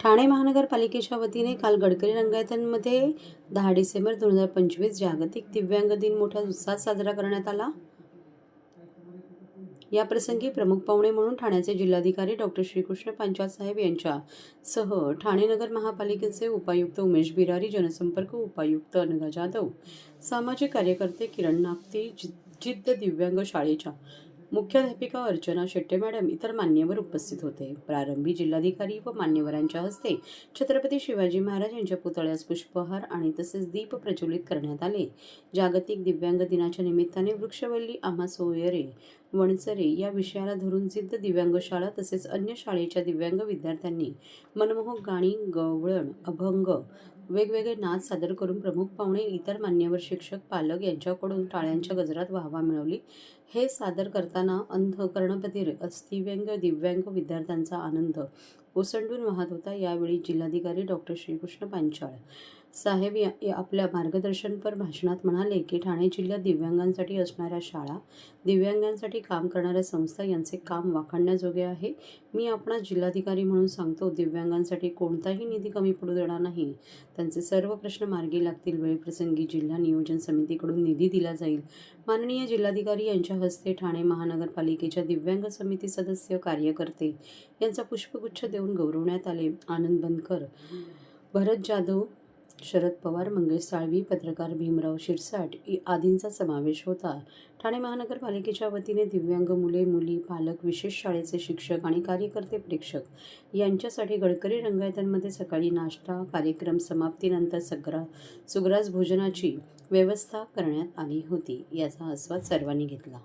ठाणे महानगरपालिकेच्या वतीने काल गडकरी रंगायतांमध्ये दहा डिसेंबर दोन हजार पंचवीस जागतिक दिव्यांग दिन मोठ्या उत्साहात साजरा करण्यात आला. या प्रसंगी प्रमुख पाहुणे म्हणून ठाण्याचे जिल्हाधिकारी डॉक्टर श्रीकृष्ण पांचाळ साहेब यांच्या सह ठाणे नगर महापालिकेचे उपायुक्त उमेश बिरारी जनसंपर्क उपायुक्त अनघा जाधव सामाजिक कार्यकर्ते किरण नागती जिद्द दिव्यांग शाळेच्या मुख्याध्यापिका अर्चना शेट्टे मॅडम इतर मान्यवर उपस्थित होते. प्रारंभी जिल्हाधिकारी व मान्यवरांच्या हस्ते छत्रपती शिवाजी महाराज यांच्या पुतळ्यास पुष्पहार आणि तसेच दीप प्रज्वलित करण्यात आले. जागतिक दिव्यांग दिनाच्या निमित्ताने वृक्षवल्ली आम्हा सोयरे वणचरे या विषयाला धरून जिद्द दिव्यांग शाळा तसेच अन्य शाळेच्या दिव्यांग विद्यार्थ्यांनी मनमोहक गाणी गवळण अभंग वेगवेगळे नाच सादर करून प्रमुख पाहुणे इतर मान्यवर शिक्षक पालक यांच्याकडून टाळ्यांच्या गजरात वाहवा मिळवली. हे सादर करताना अंध कर्णबधीर अस्थिव्यंग दिव्यांग विद्यार्थ्यांचा आनंद. ओसंडून वाहत होता यावेळी जिल्हाधिकारी डॉक्टर श्रीकृष्ण पांचाळ. साहेब या आपल्या मार्गदर्शनपर भाषणात म्हणाले की ठाणे जिल्ह्यात दिव्यांगांसाठी असणाऱ्या शाळा दिव्यांगांसाठी काम करणाऱ्या संस्था यांचे काम वाखाणण्याजोगे आहे. मी आपणा जिल्हाधिकारी म्हणून सांगतो दिव्यांगांसाठी कोणताही निधी कमी पडू देणार नाही. त्यांचे सर्व प्रश्न मार्गी लागतील. वेळप्रसंगी जिल्हा नियोजन समितीकडून निधी दिला जाईल. माननीय जिल्हाधिकारी यांच्या हस्ते ठाणे महानगरपालिकेच्या दिव्यांग समिती सदस्य कार्यकर्ते यांचा पुष्पगुच्छ देऊन गौरवण्यात आले. आनंद बनकर भरत जाधव शरद पवार मंगेश साळवी पत्रकार भीमराव शिरसाट आदींचा समावेश होता. ठाणे महानगरपालिकेच्या वतीने दिव्यांग मुले मुली पालक विशेष शाळेचे शिक्षक आणि कार्यकर्ते प्रेक्षक यांच्यासाठी गडकरी रंगायतांमध्ये सकाळी नाश्ता कार्यक्रम समाप्तीनंतर सग्रा सुग्रास भोजनाची व्यवस्था करण्यात आली होती याचा आस्वाद सर्वांनी घेतला.